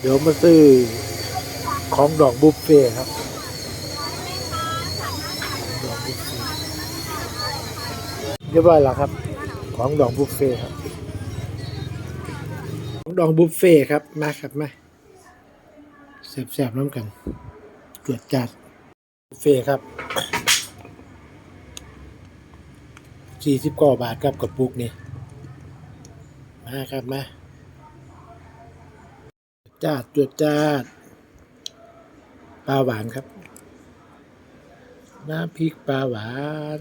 เดี๋ยวมาซื้อของดอกบุฟเฟ่ครับดอกบุฟเฟ่เรียบร้อยแล้วครับ ของดอกบุฟเฟ่ครับ ของดองบุฟเฟ่ครับ มาครับมาแซ่บๆน้ำกันตรวจจัดบุฟเฟ่ครับสี่สิบกว่าบาทครับกับปุกนี่ มาครับมา จาดตรวจจาดปลาหวานครับ น้ำพริกปลาหวาน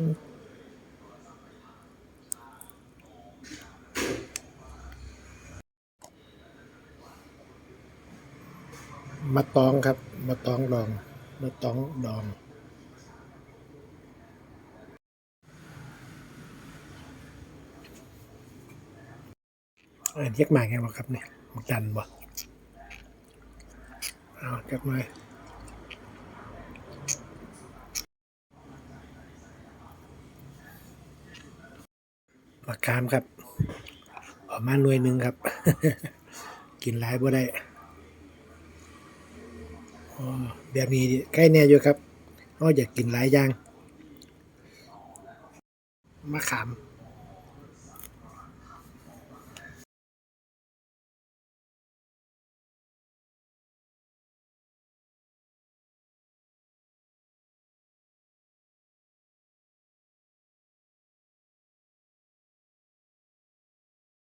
มาตองครับ มาตองดอง มาตองดองเอ็นเรียกมาไงวะครับเนี่ยจันบ่ เอาจักหน่อยมะขามครับ ออกมาหน่วยหนึ่งครับ กินหลายบ่ได้แบบนี้ใกล้แน่อยู่ครับเราอยากกินหลายอย่างมะขาม